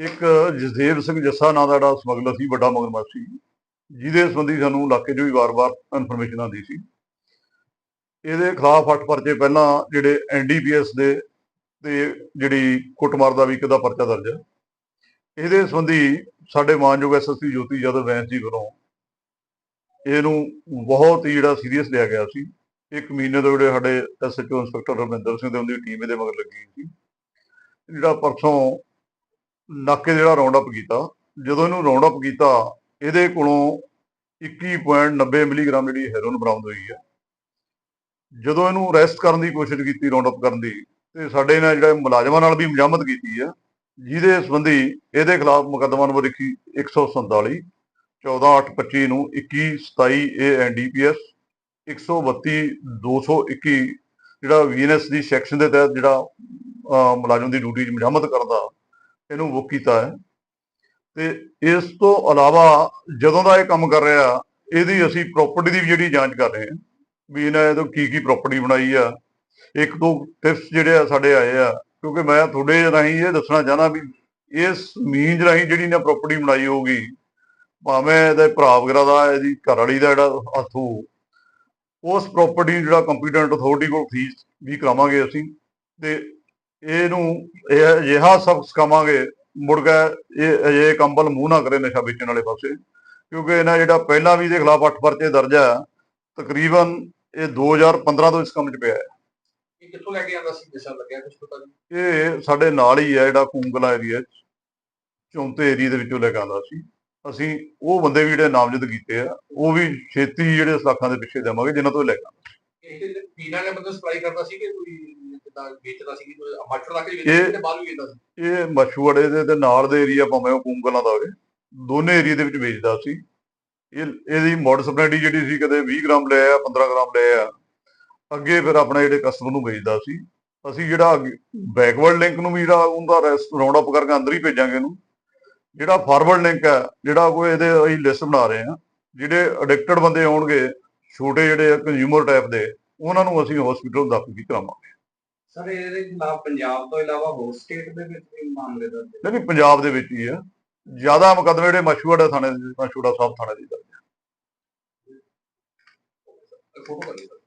ਇੱਕ ਜਸਦੇਵ ਸਿੰਘ ਜੱਸਾ ਨਾਂ ਦਾ ਜਿਹੜਾ ਸਮਗਲਰ ਸੀ, ਵੱਡਾ ਮਗਰਮੱਛ ਸੀ ਜਿਹਦੇ ਸੰਬੰਧੀ ਸਾਨੂੰ ਇਲਾਕੇ 'ਚ ਵੀ ਵਾਰ-ਵਾਰ ਇਨਫੋਰਮੇਸ਼ਨ ਆਉਂਦੀ ਸੀ। ਇਹਦੇ ਖਿਲਾਫ ਅੱਠ ਪਰਚੇ ਪਹਿਲਾਂ ਜਿਹੜੇ ਐਨਡੀਪੀਐਸ ਦੇ ਤੇ ਜਿਹੜੀ ਕੁੱਟਮਾਰ ਦਾ ਵੀ ਇੱਕ ਦਾ ਪਰਚਾ ਦਰਜ ਹੈ। ਇਹਦੇ ਸੰਬੰਧੀ ਸਾਡੇ ਮਾਨਯੋਗ ਐਸਐਸਪੀ ਜੋਤੀ ਯਾਦਵ ਵੈਂਸ ਜੀ ਵੱਲੋਂ ਇਹਨੂੰ ਬਹੁਤ ਹੀ ਜਿਹੜਾ ਸੀਰੀਅਸ ਲਿਆ ਗਿਆ ਸੀ। ਇੱਕ ਮਹੀਨੇ ਤੋਂ ਜਿਹੜੇ ਸਾਡੇ ਐਸਐਚਓ ਇੰਸਪੈਕਟਰ ਰਮਿੰਦਰ ਸਿੰਘ ਦੇ ਉਹਦੀ ਟੀਮ ਇਹਦੇ ਮਗਰ ਲੱਗੀ ਸੀ। ਜਿਹੜਾ ਪਰਸੋਂ ਨਾਕੇ ਜਿਹੜਾ ਰਾਉਂਡ ਅਪ ਕੀਤਾ, ਜਦੋਂ ਇਹਨੂੰ ਰਾਉਂਡ ਅਪ ਕੀਤਾ, ਇਹਦੇ ਕੋਲੋਂ 21.90 ਮਿਲੀਗ੍ਰਾਮ ਜਿਹੜੀ ਹੈਰੋਇਨ ਬਰਾਮਦ ਹੋਈ ਹੈ। ਜਦੋਂ ਇਹਨੂੰ ਅਰੈਸਟ ਕਰਨ ਦੀ ਕੋਸ਼ਿਸ਼ ਕੀਤੀ ਰਾਉਂਡ ਅਪ ਕਰਨ ਦੀ, ਤੇ ਸਾਡੇ ਨਾਲ ਜਿਹੜਾ ਮੁਲਾਜ਼ਮਾਂ ਨਾਲ ਵੀ ਮਜਾਮਤ ਕੀਤੀ ਹੈ, ਜਿਹਦੇ ਸੰਬੰਧੀ ਇਹਦੇ ਖਿਲਾਫ ਮੁਕੱਦਮਾ ਨੰਬਰ 21 147 14825 ਨੂੰ 2127 ਏ ਐਨਡੀਪੀਐਸ 132 221 ਜਿਹੜਾ ਵੀਐਨਐਸ ਦੀ ਸੈਕਸ਼ਨ ਦੇ ਤਹਿਤ ਜਿਹੜਾ ਮੁਲਾਜ਼ਮ ਦੀ ਡਿਊਟੀ 'ਚ ਮਜਾਮਤ ਕਰਦਾ ਇਹਨੂੰ ਬੁੱਕ ਕੀਤਾ ਹੈ। ਤੇ ਇਸ ਤੋਂ ਇਲਾਵਾ ਜਦੋਂ ਦਾ ਇਹ ਕੰਮ ਕਰ ਰਿਹਾ, ਇਹਦੀ ਅਸੀਂ ਪ੍ਰਾਪਰਟੀ ਦੀ ਵੀ ਜਿਹੜੀ ਜਾਂਚ ਕਰ ਰਹੇ ਹਾਂ ਵੀ ਇਹਨਾਂ ਇਹ ਤੋਂ ਕੀ ਕੀ ਪ੍ਰਾਪਰਟੀ ਬਣਾਈ ਆ। ਇੱਕ ਦੋ ਟਿਪਸ ਜਿਹੜੇ ਆ ਸਾਡੇ ਆਏ ਆ, ਕਿਉਂਕਿ ਮੈਂ ਤੁਹਾਡੇ ਰਾਹੀਂ ਇਹ ਦੱਸਣਾ ਚਾਹਨਾ ਵੀ ਇਸ ਮੀਨਜ ਰਾਹੀਂ ਜਿਹੜੀ ਨਾ ਪ੍ਰਾਪਰਟੀ ਬਣਾਈ ਹੋਊਗੀ, ਭਾਵੇਂ ਇਹਦੇ ਭਰਾ ਵਗੈਰਾ ਦਾ, ਇਹਦੀ ਘਰ ਵਾਲੀ ਦਾ ਜਿਹੜਾ ਹੱਥੂ ਉਸ ਪ੍ਰਾਪਰਟੀ ਨੂੰ ਜਿਹੜਾ ਕੰਪੀਟੈਂਟ ਅਥਾਰਟੀ ਕੋਲ ਫੀਸ ਵੀ ਕਰਾਵਾਂਗੇ ਅਸੀਂ। ਤੇ ਇਹਨੂੰ ਇਹ ਅਜਿਹਾ ਸਬਕ ਸਿਖਾਵਾਂਗੇ ਮੁੜ ਕੇ ਇਹ ਅਜੇ ਕੰਬਲ ਮੂੰਹ ਨਾ ਕਰੇ ਨਸ਼ਾ ਵੇਚਣ ਵਾਲੇ ਪਾਸੇ ਕਿਉਂਕਿ ਇਹਨਾਂ ਜਿਹੜਾ ਪਹਿਲਾਂ ਵੀ ਇਹਦੇ ਖਿਲਾਫ ਅੱਠ ਪਰਚੇ ਦਰਜ ਆ ਤਕਰੀਬਨ ਇਹ 2015 ਤੋਂ ਇਸ ਕੰਮ 'ਚ ਪਿਆ ਹੈ। ਇਹ ਕਿੱਥੋਂ ਲੈ ਕੇ ਆਂਦਾ ਸੀ ਨਸ਼ਾ ਲੱਗਿਆ ਕੁਝ ਪਤਾ ਨਹੀਂ। ਇਹ ਸਾਡੇ ਨਾਲ ਹੀ ਹੈ ਜਿਹੜਾ ਕੂੰਗਲਾ ਏਰੀਆ 'ਚ ਚੌਂਤੇ ਏਰੀਆ ਦੇ ਵਿੱਚੋਂ ਲੈ ਕੇ ਆਉਂਦਾ ਸੀ। ਅਸੀਂ ਉਹ ਬੰਦੇ ਵੀ ਜਿਹੜੇ ਨਾਮਜ਼ਦ ਕੀਤੇ ਆ ਉਹ ਵੀ ਛੇਤੀ ਜਿਹੜੇ ਸਲਾਖਾਂ ਦੇ ਪਿੱਛੇ ਦੇਵਾਂਗੇ ਜਿਨ੍ਹਾਂ ਤੋਂ ਲੈ ਕੇ ਆਉਂਦਾ। ਇਹ ਪੀਣਾ ਨੇ ਮਤਲਬ ਸਪਲਾਈ ਕਰਦਾ ਸੀ ਕਿ ਕੋਈ ਵੇਚਦਾ ਸੀ ਕੇ ਇਹ- ਵੇਚਦਾ ਸੀ ਤੇ ਬਾਹਰ ਵੀ ਵੇਚਦਾ ਸੀ। ਇਹ ਮਸ਼ੂੜੇ ਦੇ ਤੇ ਨਾਲ ਦੇ ਏਰੀਆ ਭਾਵੇਂ ਉਹ ਕੂੰਗਲਾਂ ਦਾ ਹੋਵੇ ਦੋਨੇ ਏਰੀਆ ਦੇ ਵਿੱਚ ਵੇਚਦਾ ਸੀ। ਇਹ ਇਹਦੀ ਮੋਡਸ ਆਪਰੇਟੀ ਜਿਹੜੀ ਸੀ ਕਦੇ 20 ਗ੍ਰਾਮ ਲੈ ਆ 15 ਗ੍ਰਾਮ ਲੈ ਆ ਅੱਗੇ ਫਿਰ ਆਪਣੇ ਜਿਹੜੇ ਕਸਟਮਰ ਨੂੰ ਵੇਚਦਾ ਸੀ। ਅਸੀਂ ਜਿਹੜਾ ਬੈਕਵਰਡ ਲਿੰਕ ਨੂੰ ਵੀ ਜਿਹੜਾ ਉਹਦਾ ਰਾਉਂਡ ਅਪ ਕਰਕੇ ਅੰਦਰ ਹੀ ਭੇਜਾਂਗੇ ਇਹਨੂੰ। ਜਿਹੜਾ ਫਾਰਵਰਡ ਲਿੰਕ ਹੈ ਜਿਹੜਾ ਕੋਈ ਇਹਦੇ ਅਸੀਂ ਲਿਸਟ ਬਣਾ ਰਹੇ ਹਾਂ। ਜਿਹੜੇ ਐਡਿਕਟਡ ਬੰਦੇ ਹੋਣਗੇ ਛੋਟੇ ਜਿਹੜੇ ਕੰਜ਼ਿਊਮਰ ਟਾਈਪ ਦੇ ਉਹਨਾਂ ਨੂੰ ਅਸੀਂ ਹਸਪੀਟਲ ਦਾਖਲ ਵੀ ਕਰਾਵਾਂਗੇ। ਸਰ ਇਹਦੇ ਖਿਲਾਫ ਪੰਜਾਬ ਤੋਂ ਇਲਾਵਾ ਹੋਰ ਸਟੇਟ ਦੇ ਵਿੱਚ ਵੀ ਮਾਮਲੇ ਦਰਜ ਹੈ। ਨਹੀਂ ਪੰਜਾਬ ਦੇ ਵਿੱਚ ਹੀ ਆ ਜ਼ਿਆਦਾ ਮੁਕੱਦਮੇ ਜਿਹੜੇ ਮਸ਼ਹੂਰ ਥਾਣੇ ਦੇ ਮਸ਼ਹੂਰਾ ਸਾਹਿਬ ਥਾਣੇ ਦੇ ਦਰਜ ਲਈ